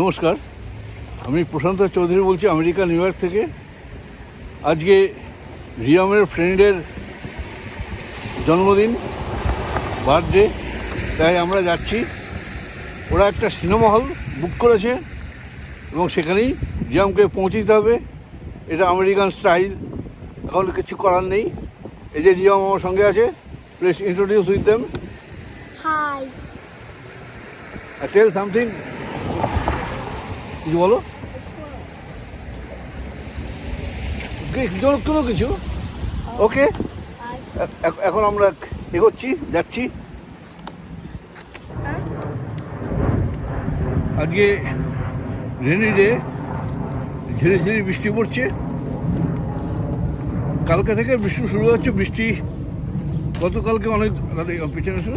নমস্কার। আমি প্রশান্ত চৌধুরী বলছি আমেরিকা নিউ ইয়র্ক থেকে। আজকে রিয়ামের ফ্রেন্ডের জন্মদিন বার্থডে তাই আমরা যাচ্ছি। ওরা একটা সিনেমা হল বুক করেছে এবং সেখানেই রিয়ামকে পৌঁছে দিতে হবে। এটা আমেরিকান স্টাইল এখন কিছু করার নেই। এই যে রিয়াম আমার সঙ্গে আছে please introduce with them Hi. Tell something কিছু বলো? কোনো কিছু? ওকে। এখন আমরা এগোচ্ছি, যাচ্ছি। আজকে রেনি ডে, ঝিরে ঝিরে বৃষ্টি পড়ছে। কালকে থেকে বৃষ্টি শুরু হচ্ছে বৃষ্টি গতকালকে অনেক পিছনে এসো।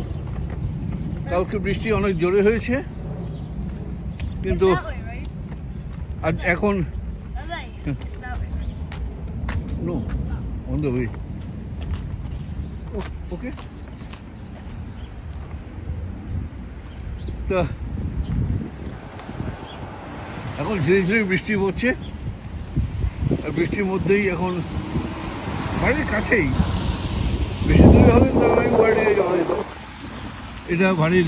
কালকে বৃষ্টি অনেক জোরে হয়েছে। কিন্তু আজ এখন no on the way okay. তা, এখন ধীরে বৃষ্টি পড়ছে। আর বৃষ্টির মধ্যেই এখন বাড়ির কাছেই। বেশি দূরে হলে তাহলে আমি বাড়ি এটা বাড়ির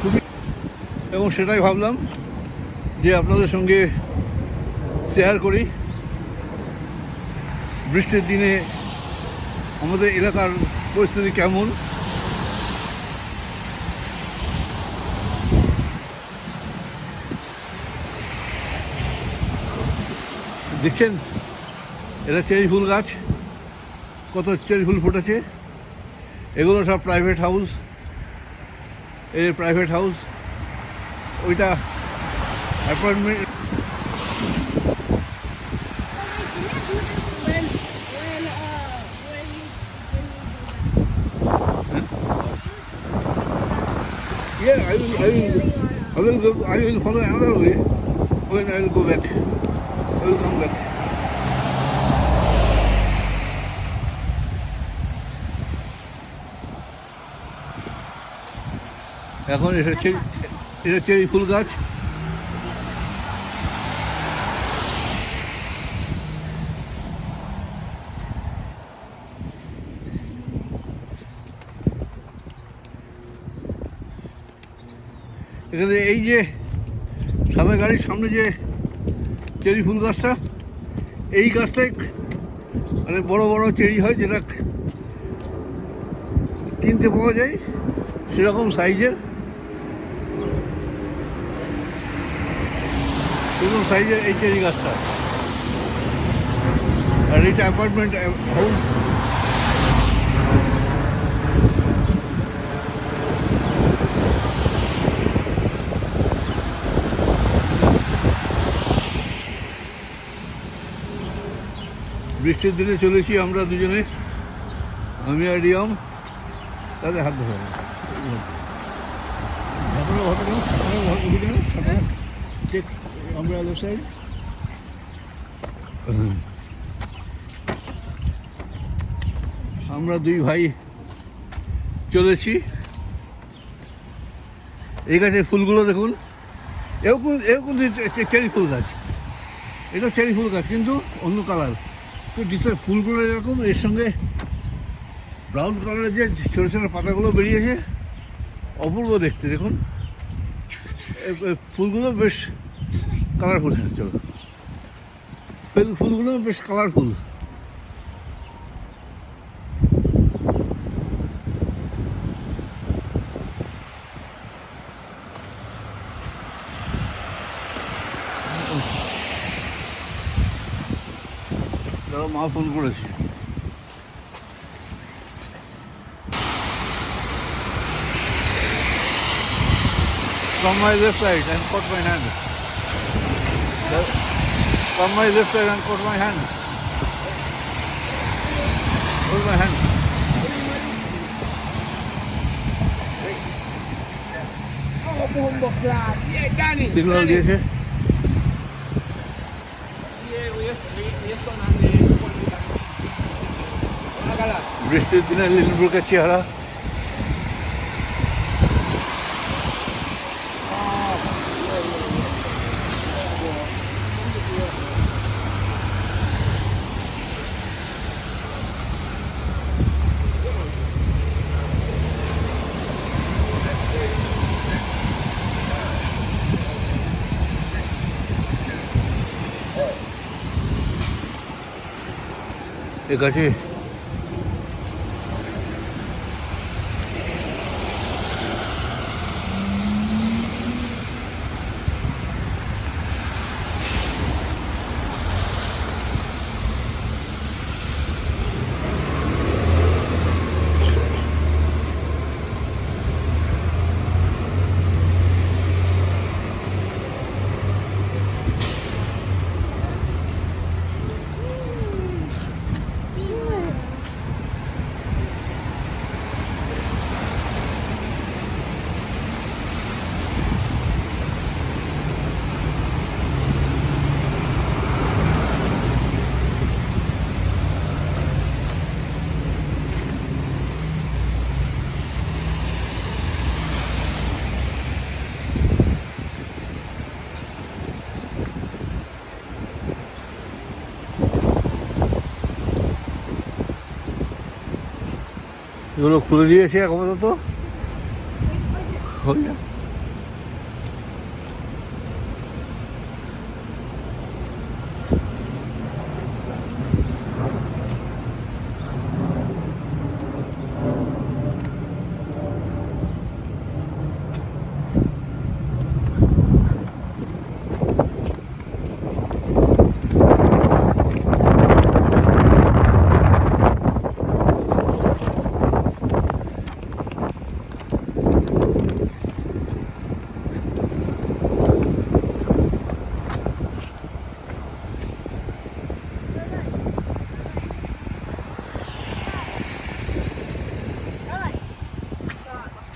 খুবই এবং সেটাই ভাবলাম যে আপনাদের সঙ্গে শেয়ার করি। বৃষ্টির দিনে আমাদের এলাকার পরিস্থিতি কেমন? দেখছেন? এটা চেরি ফুল গাছ। কত চেরি ফুল ফুটেছে। এগুলো সব প্রাইভেট হাউস এই প্রাইভেট হাউস ওইটা uh, you Yeah, I will, I will, I will go, I will follow another way when I will go back. I will come back. এখন এটা চেরি এটা চেরি ফুল গাছ এখানে এই যে সাদা গাড়ির সামনে যে চেরি ফুল গাছটা, এই গাছটাই মানে বড় বড় চেরি হয় যেটা কিনতে পাওয়া যায় সেরকম সাইজের। সেরকম সাইজের এই চেরি গাছটা। আর এটা অ্যাপার্টমেন্ট হাউস বৃষ্টির দিনে চলেছি আমরা দুজনে। আমি আর রিয়ম। তাদের হাত ধরে। আমরা আদার সাইড। আমরা দুই ভাই চলেছি। এই গাছের ফুলগুলো দেখুন। এও কিন্তু এও কিন্তু চেরি ফুল গাছ? এটা চেরি ফুল গাছ কিন্তু অন্য কালার। তো ডিসের ফুলগুলো এরকম, এর সঙ্গে ব্রাউন কালারের যে ছোটো ছোটো পাতাগুলো বেরিয়েছে, অপূর্ব দেখতে, দেখুন। ফুলগুলো বেশ কালারফুল চলো। ফুলগুলো বেশ কালারফুল তারা মা ফোন করেছে From my left side and caught my hand. The- From my left side and caught my hand. Hold my hand. Danny. দিয়েছে વૃષ્ટિ દિને લીલબુર્ગા ચહેરા એ ગાડી এগুলো খুলে দিয়েছে আপাতত হয়ে যাক।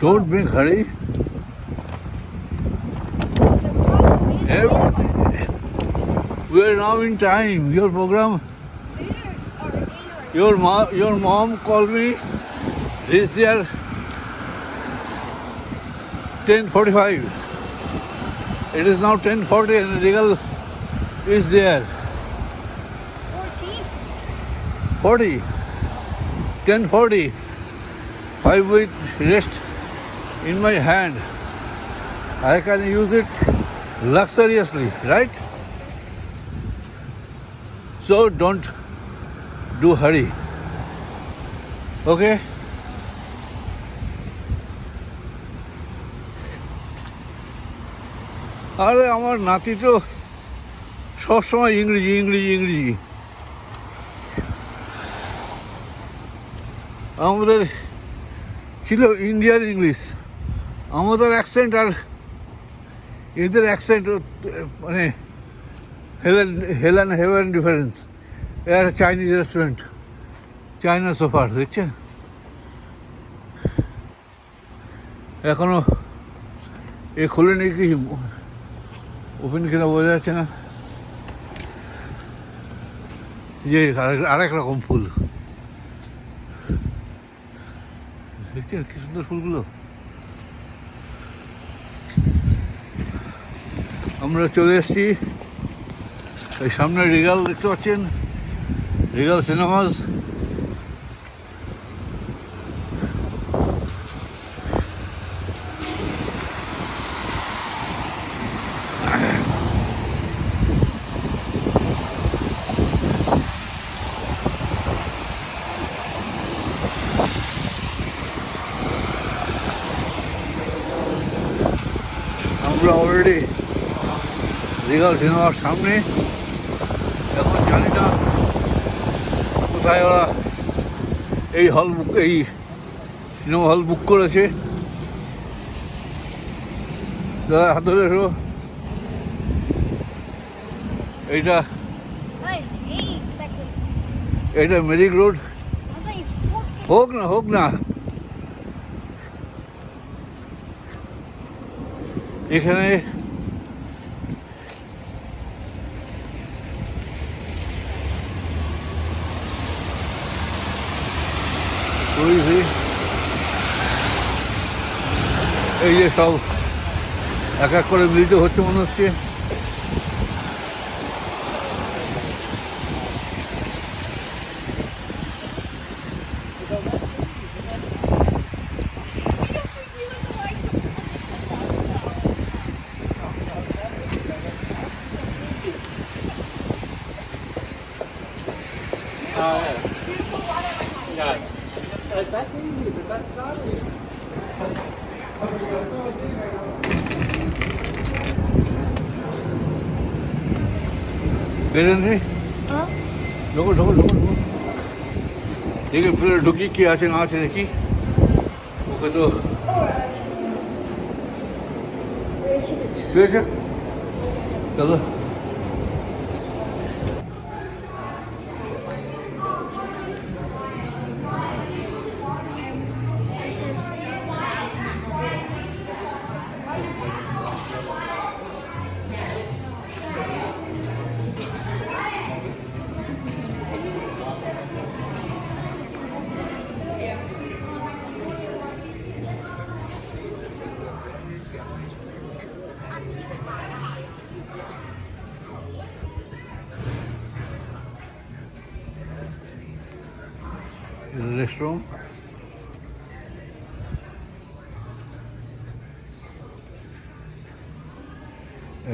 Don't bring hurry. We are now in time. Your program, your mom, your mom called me. This ten forty-five. It is now ten forty, and the regal is there. 40. 1040. Five week rest in my hand. I can use it luxuriously, right? So don't do hurry. Okay? আরে আমার নাতি তো সবসময় ইংরেজি ইংরেজি ইংরেজি আমাদের ছিল ইন্ডিয়ান ইংলিশ আমাদের অ্যাকসেন্ট আর এদের অ্যাকসেন্ট মানে হেলেন হেলেন হেভেন ডিফারেন্স এর চাইনিজ রেস্টুরেন্ট চায়না সোফার দেখছেন? এখনও এ খোলেনি কি? ওপেন কিনা বোঝা যাচ্ছে না। যে আরেক রকম ফুল। দেখছেন কি সুন্দর ফুলগুলো? আমরা চলে এসেছি। এই সামনে রিগাল দেখতে পাচ্ছেন। রিগাল সিনেমাস আমরা অলরেডি রিগাল সিনেমার সামনে। এখন জানি না কোথায় ওরা এই হল বুক এই সিনেমা হল বুক করেছে। দাদা হাত ধরে এসো। এইটা এইটা মেরিক রোড হোক না হোক না। এখানে dois aí. E aí, pessoal. Aqui a cor do último no aqui. Yeah. Bisa, gak tau. 내려내. 어? 너걸 너걸 너걸 너걸. 이게 불을 녹이기 하신 아시는지? 그래도. 열시 그쵸. 열시. 나도. It? পেয়েছে চলো রেস্টুরেন্ট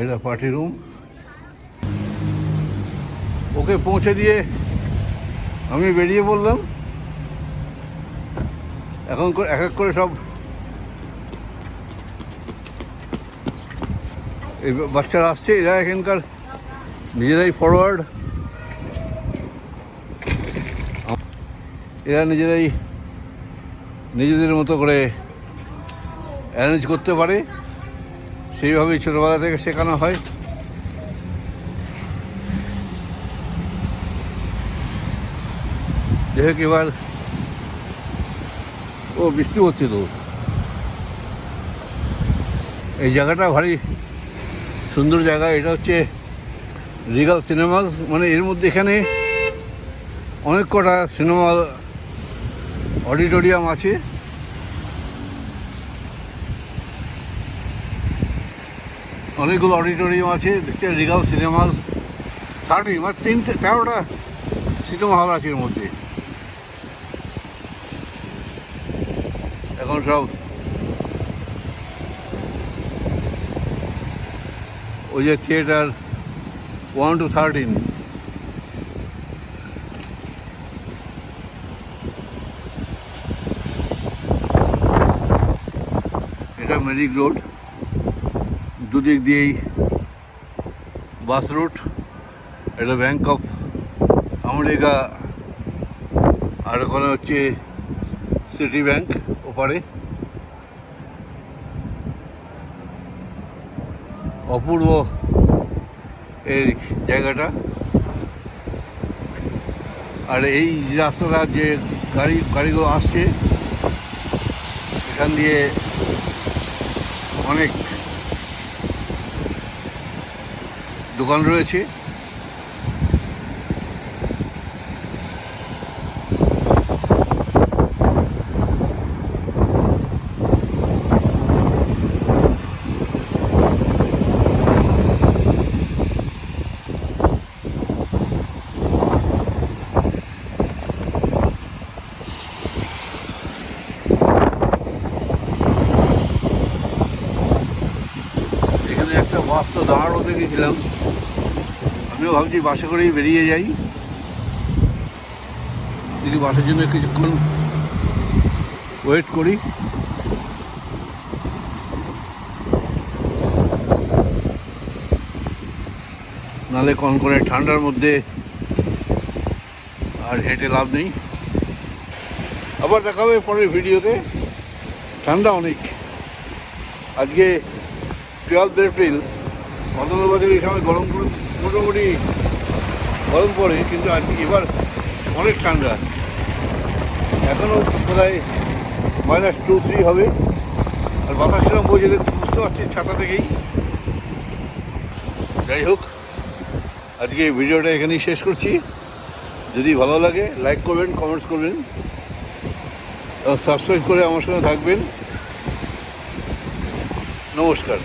এটা পার্টি রুম ওকে পৌঁছে দিয়ে আমি বেরিয়ে পড়লাম। এখন এক এক করে সব এই বাচ্চারা আসছে, এরা এখানকার নিজেরাই ফরওয়ার্ড এরা নিজেরাই নিজেদের মতো করে অ্যারেঞ্জ করতে পারে। সেইভাবেই ছোটোবেলা থেকে শেখানো হয়। যাই হোক এবার ও বৃষ্টি হচ্ছে তো। এই জায়গাটা ভারী সুন্দর জায়গা। এটা হচ্ছে রিগাল সিনেমাস মানে এর মধ্যে এখানে অনেক কটা সিনেমা অডিটোরিয়াম আছে। অনেকগুলো অডিটোরিয়াম আছে দেখছে রিগাল সিনেমাস। থার্টি মানে তিনটে, তেরোটা সিনেমা হল আছে এর মধ্যে। এখন সব ওই যে theatre one two thirteen magic road দুদিক দিয়েই বাস রুট এটা ব্যাংক অফ আমেরিকা আর ওখানে হচ্ছে সিটি ব্যাংক ওপারে। অপূর্ব এই জায়গাটা। আর এই রাস্তাটা যে গাড়ি, গাড়িগুলো আসছে, এখান দিয়ে অনেক দোকান রয়েছে এখানে একটা বাস তো দেখেছিলাম আমিও ভাবছি বাসে করেই বেরিয়ে যাই। যদি বাসের জন্য কিছুক্ষণ ওয়েট করি। নালে কনকনে ঠান্ডার মধ্যে আর হেঁটে লাভ নেই। আবার দেখা হবে পরের ভিডিওতে। ঠান্ডা অনেক। আজকে টুয়েলভ এপ্রিল বছর এই সময় গরম মোটামুটি গরম পড়ে, কিন্তু আজকে এবার অনেক ঠান্ডা। এখনও বোধহয় মাইনাস টু থ্রি হবে। আর বাতাস সেরকম বইছে, দেখুন, বুঝতে পারছি ছাতা থেকেই। যাই হোক, আজকে ভিডিওটা এখানেই শেষ করছি। যদি ভালো লাগে লাইক করবেন কমেন্টস করবেন সাবস্ক্রাইব করে আমার সঙ্গে থাকবেন। নমস্কার।